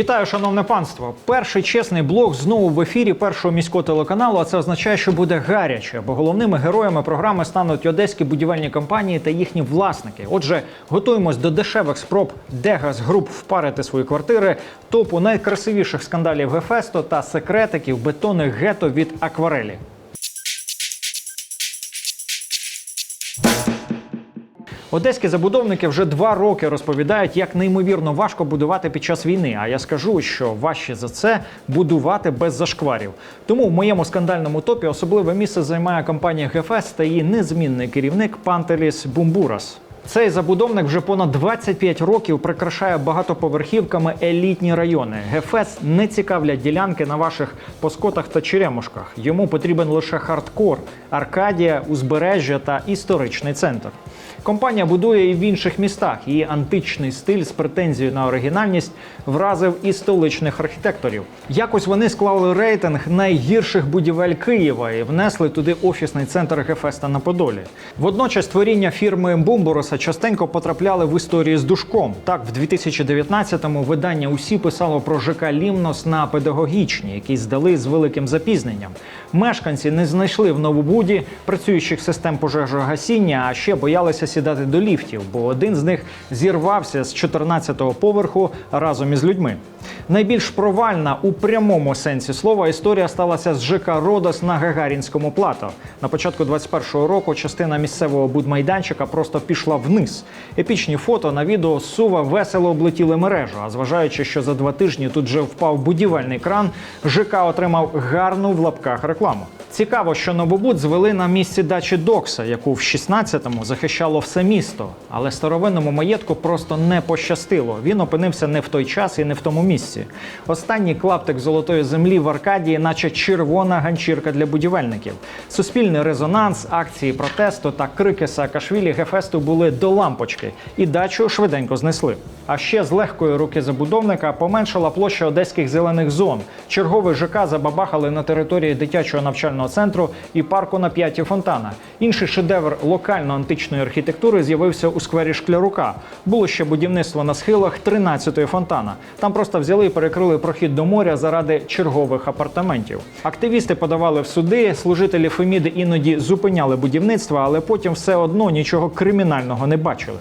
Вітаю, шановне панство. Перший чесний блог знову в ефірі першого міського телеканалу. А це означає, що буде гаряче, бо головними героями програми стануть одеські будівельні компанії та їхні власники. Отже, готуємось до дешевих спроб Дегас Груп впарити свої квартири, топу найкрасивіших скандалів Гефесто та секретиків бетонних гето від акварелі. Одеські забудовники вже два роки розповідають, як неймовірно важко будувати під час війни. А я скажу, що важче за це будувати без зашкварів. Тому в моєму скандальному топі особливе місце займає компанія ГФС та її незмінний керівник Пантеліс Бумбурас. Цей забудовник вже понад 25 років прикрашає багатоповерхівками елітні райони. ГФС не цікавлять ділянки на ваших поскотах та черемушках. Йому потрібен лише хардкор, Аркадія, узбережжя та історичний центр. Компанія будує і в інших містах. Її античний стиль з претензією на оригінальність вразив і столичних архітекторів. Якось вони склали рейтинг найгірших будівель Києва і внесли туди офісний центр Гефеста на Подолі. Водночас творіння фірми Бумбороса частенько потрапляли в історії з душком. Так, в 2019-му видання усі писало про ЖК Лімнос на педагогічні, які здали з великим запізненням. Мешканці не знайшли в Новобуді працюючих систем пожежогасіння, а ще боялися сідати до ліфтів, бо один з них зірвався з 14-го поверху разом із людьми. Найбільш провальна у прямому сенсі слова історія сталася з ЖК Родос на Гагарінському плато. На початку 21-го року частина місцевого будмайданчика просто пішла вниз. Епічні фото на відео з Сува весело облетіли мережу. А зважаючи, що за два тижні тут вже впав будівельний кран, ЖК отримав гарну в лапках рекламу. Цікаво, що Новобуд звели на місці дачі Докса, яку в 16-му захищало все місто. Але старовинному маєтку просто не пощастило. Він опинився не в той час і не в тому місці. Останній клаптик золотої землі в Аркадії, наче червона ганчірка для будівельників. Суспільний резонанс, акції протесту та крики Саакашвілі Гефесту були до лампочки, і дачу швиденько знесли. А ще з легкої руки забудовника поменшала площа одеських зелених зон. Черговий ЖК забабахали на території дитячого навчального центру і парку на п'яті фонтана. Інший шедевр локально-античної архітектури з'явився у сквері Шклярука. Було ще будівництво на схилах 13-ї фонтана. Там просто взяли і перекрили прохід до моря заради чергових апартаментів. Активісти подавали в суди, служителі Феміди іноді зупиняли будівництво, але потім все одно нічого кримінального не бачили.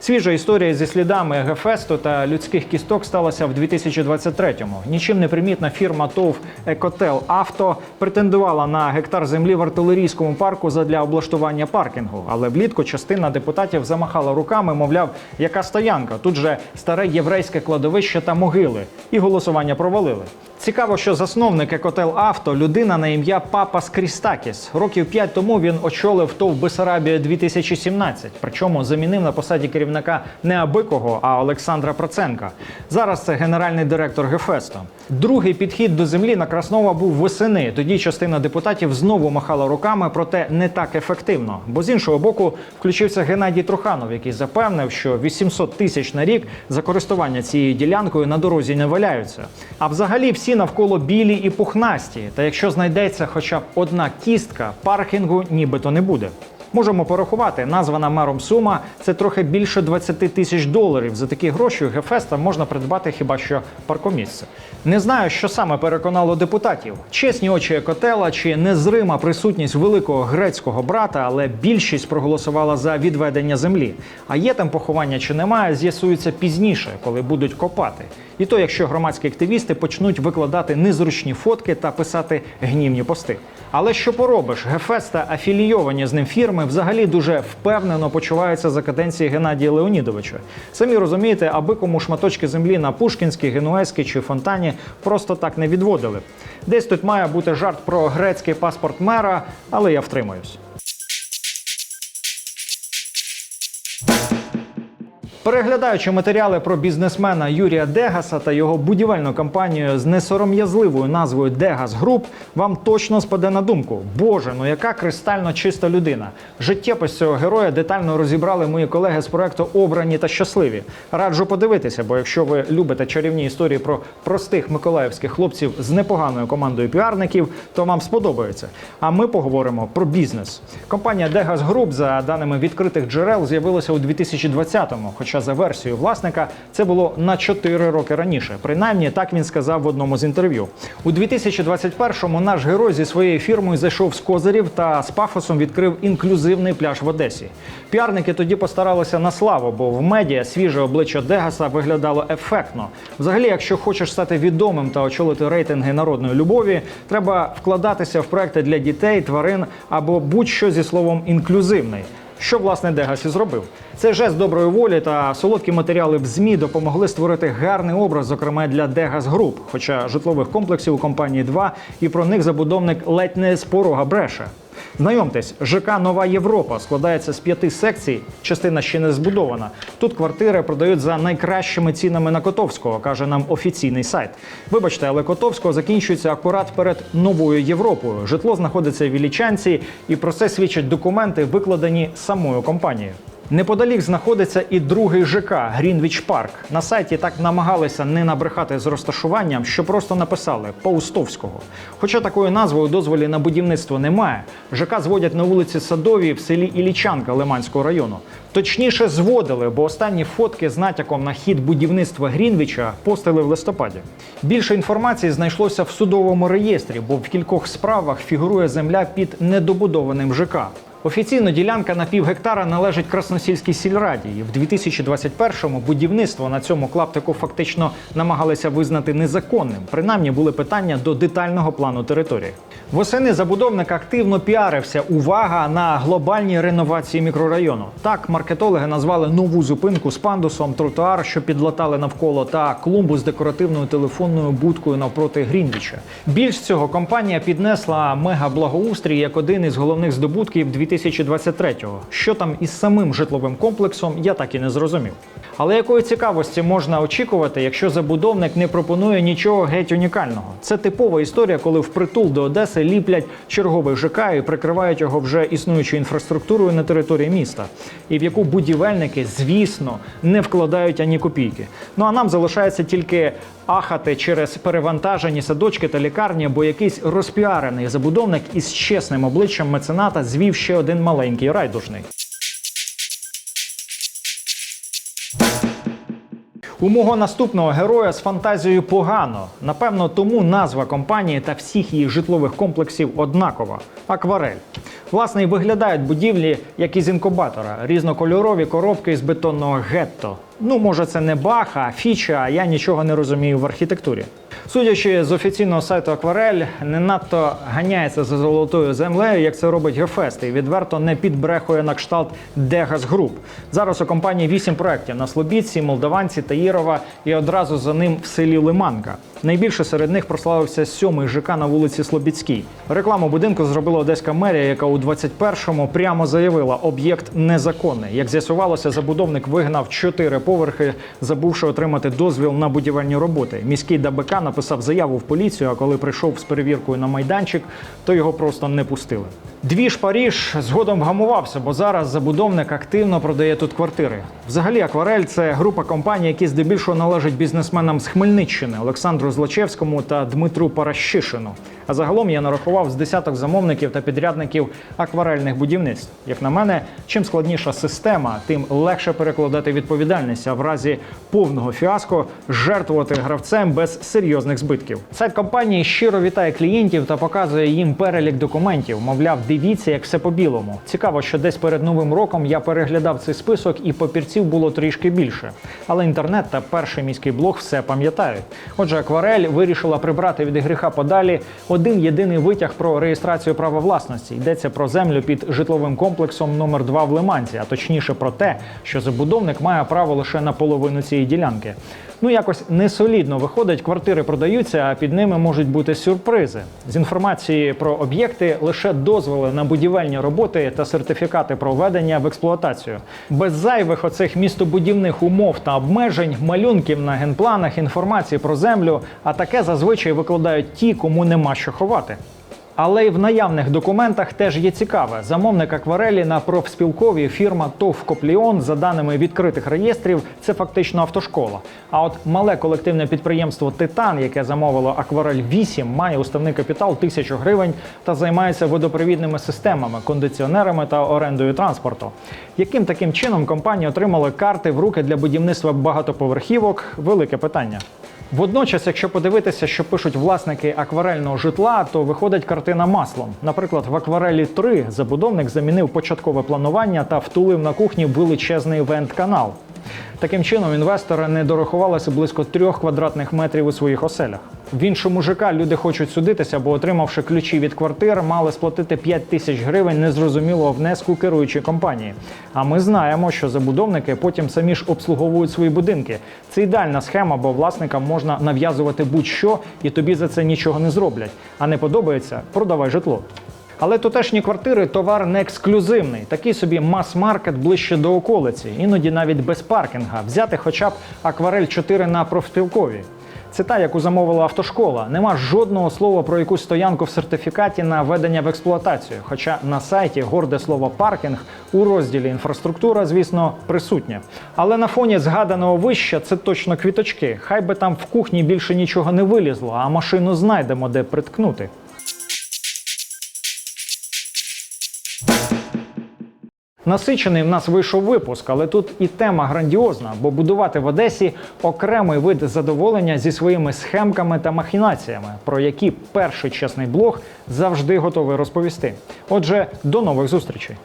Свіжа історія зі слідами Гефесту та людських кісток сталася в 2023-му. Нічим не примітна фірма ТОВ Екотел Авто претендувала на гектар землі в артилерійському парку задля облаштування паркінгу. Але влітку частина депутатів замахала руками, мовляв, яка стоянка? Тут же старе єврейське кладовище та могили. І голосування провалили. Цікаво, що засновник Екотел Авто людина на ім'я Папа Скрістакіс. Років п'ять тому він очолив ТОВ Бесарабія 2017, причому замінив на посаді керівника не абикого, а Олександра Проценка. Зараз це генеральний директор Гефесто. Другий підхід до землі на Краснова був восени. Тоді частина депутатів знову махала руками, проте не так ефективно. Бо з іншого боку включився Геннадій Труханов, який запевнив, що 800 тисяч на рік за користування цією ділянкою на дорозі не валяються. А взагалі всі навколо білі і пухнасті. Та якщо знайдеться хоча б одна кістка, паркінгу нібито не буде. Можемо порахувати, названа мером сума це трохи більше 20 тисяч доларів. За такі гроші Гефеста можна придбати хіба що паркомісце. Не знаю, що саме переконало депутатів: чесні очі екотела чи незрима присутність великого грецького брата, але більшість проголосувала за відведення землі. А є там поховання чи немає, з'ясується пізніше, коли будуть копати. І то, якщо громадські активісти почнуть викладати незручні фотки та писати гнівні пости. Але що поробиш, Гефест та афілійовані з ним фірми взагалі дуже впевнено почуваються за каденції Геннадія Леонідовича. Самі розумієте, аби кому шматочки землі на Пушкінській, Генуезькій чи Фонтані просто так не відводили. Десь тут має бути жарт про грецький паспорт мера, але я втримаюсь. Переглядаючи матеріали про бізнесмена Юрія Дегаса та його будівельну компанію з несором'язливою назвою Дегас Груп, вам точно спаде на думку: Боже, ну яка кристально чиста людина. Життєпис цього героя детально розібрали мої колеги з проекту Обрані та щасливі. Раджу подивитися, бо якщо ви любите чарівні історії про простих миколаївських хлопців з непоганою командою піарників, то вам сподобається. А ми поговоримо про бізнес. Компанія Дегас Груп, за даними відкритих джерел, з'явилася у 2020-му, Хоча за версією власника це було на 4 роки раніше. Принаймні так він сказав в одному з інтерв'ю. У 2021-му наш герой зі своєю фірмою зайшов з козирів та з пафосом відкрив інклюзивний пляж в Одесі. Піарники тоді постаралися на славу, бо в медіа свіже обличчя Дегаса виглядало ефектно. Взагалі, якщо хочеш стати відомим та очолити рейтинги народної любові, треба вкладатися в проекти для дітей, тварин або будь-що зі словом інклюзивний. Що власне Дегас і зробив? Це жест доброї волі та солодкі матеріали в змі допомогли створити гарний образ, зокрема для Дегас Груп. Хоча житлових комплексів у компанії два, і про них забудовник ледь не з порога бреше. Знайомтесь, ЖК Нова Європа складається з п'яти секцій. Частина ще не збудована. Тут квартири продають за найкращими цінами на Котовського, каже нам офіційний сайт. Вибачте, але Котовського закінчується акурат перед новою Європою. Житло знаходиться в Вілічанці, і про це свідчать документи, викладені самою компанією. Неподалік знаходиться і другий ЖК Грінвіч Парк. На сайті так намагалися не набрехати з розташуванням, що просто написали Паустовського. Хоча такої назви у дозволі на будівництво немає. ЖК зводять на вулиці Садовій в селі Ілічанка Лиманського району. Точніше, зводили, бо останні фотки з натяком на хід будівництва Грінвіча постили в листопаді. Більше інформації знайшлося в судовому реєстрі, бо в кількох справах фігурує земля під недобудованим ЖК. Офіційно ділянка на пів гектара належить Красносільській сільраді. І в 2021-му будівництво на цьому клаптику фактично намагалися визнати незаконним. Принаймні були питання до детального плану території. Восени забудовник активно піарився. Увага на глобальні реновації мікрорайону. Так маркетологи назвали нову зупинку з пандусом, тротуар, що підлатали навколо, та клумбу з декоративною телефонною будкою навпроти Грінвіча. Більш цього компанія піднесла мега-благоустрій як один із головних здобутків 2023-го. Що там із самим житловим комплексом, я так і не зрозумів. Але якої цікавості можна очікувати, якщо забудовник не пропонує нічого геть унікального? Це типова історія, коли впритул до Одеси ліплять черговий ЖК і прикривають його вже існуючою інфраструктурою на території міста, і в яку будівельники, звісно, не вкладають ані копійки. Ну а нам залишається тільки ахати через перевантажені садочки та лікарні, бо якийсь розпіарений забудовник із чесним обличчям мецената звів ще один маленький райдужний. У мого наступного героя з фантазією погано. Напевно, тому назва компанії та всіх її житлових комплексів однакова акварель. Власне, і виглядають будівлі як із інкубатора, різнокольорові коробки із бетонного гетто. Ну, може, це не баг, а фіча, а я нічого не розумію в архітектурі. Судячи з офіційного сайту Акварель, не надто ганяється за золотою землею, як це робить Гефест, і відверто не підбрехує на кшталт Дегас Груп. Зараз у компанії вісім проєктів на Слобідці, Молдаванці, Таїрова і одразу за ним в селі Лиманка. Найбільше серед них прославився сьомий ЖК на вулиці Слобідській. Рекламу будинку зробила одеська мерія, яка у 21-му прямо заявила, об'єкт незаконний. Як з'ясувалося, забудовник вигнав чотири поверхи, забувши отримати дозвіл на будівельні роботи. Міський ДБК написав заяву в поліцію. А коли прийшов з перевіркою на майданчик, то його просто не пустили. Дві ж Паріж згодом вгамувався, бо зараз забудовник активно продає тут квартири. Взагалі, акварель це група компаній, які здебільшого належать бізнесменам з Хмельниччини Олександру Злочевському та Дмитру Паращишину. А загалом я нарахував з десяток замовників та підрядників акварельних будівництв. Як на мене, чим складніша система, тим легше перекладати відповідальність, а в разі повного фіаско жертвувати гравцем без серйозних збитків. Сайт компанії щиро вітає клієнтів та показує їм перелік документів. Мовляв, дивіться, як все по-білому. Цікаво, що десь перед новим роком я переглядав цей список, і папірців було трішки більше. Але інтернет та перший міський блог все пам'ятають. Отже, акварель вирішила прибрати від гріха подалі один єдиний витяг про реєстрацію права власності. Йдеться про землю під житловим комплексом номер 2 в Лиманці, а точніше про те, що забудовник має право лише на половину цієї ділянки. Ну якось несолідно виходить, квартири продаються, а під ними можуть бути сюрпризи. З інформації про об'єкти лише дозволи на будівельні роботи та сертифікати про введення в експлуатацію. Без зайвих оцих містобудівних умов та обмежень, малюнків на генпланах, інформації про землю, а таке зазвичай викладають ті, кому нема що ховати. Але й в наявних документах теж є цікаве. Замовник акварелі на профспілковій фірма ТОВ Копліон, за даними відкритих реєстрів, це фактично автошкола. А от мале колективне підприємство Титан, яке замовило акварель 8, має уставний капітал тисячу гривень та займається водопровідними системами, кондиціонерами та орендою транспорту. Яким таким чином компанія отримала карти в руки для будівництва багатоповерхівок? Велике питання. Водночас, якщо подивитися, що пишуть власники акварельного житла, то виходить картина маслом. Наприклад, в акварелі 3 забудовник замінив початкове планування та втулив на кухні величезний вент-канал. Таким чином, інвестори не дорахувалися близько трьох квадратних метрів у своїх оселях. В іншому ЖК люди хочуть судитися, бо отримавши ключі від квартир, мали сплатити 5 тисяч гривень незрозумілого внеску керуючої компанії. А ми знаємо, що забудовники потім самі ж обслуговують свої будинки. Це ідеальна схема, бо власникам можна нав'язувати будь-що, і тобі за це нічого не зроблять. А не подобається продавай житло. Але тутешні квартири товар не ексклюзивний, такий собі мас-маркет ближче до околиці, іноді навіть без паркінга. Взяти хоча б акварель 4 на профспілковій. Це та, яку замовила автошкола. Нема жодного слова про якусь стоянку в сертифікаті на введення в експлуатацію. Хоча на сайті горде слово паркінг у розділі інфраструктура, звісно, присутнє. Але на фоні згаданого вище це точно квіточки. Хай би там в кухні більше нічого не вилізло, а машину знайдемо де приткнути. Насичений в нас вийшов випуск, але тут і тема грандіозна, бо будувати в Одесі окремий вид задоволення зі своїми схемками та махінаціями, про які перший чесний блог завжди готовий розповісти. Отже, до нових зустрічей.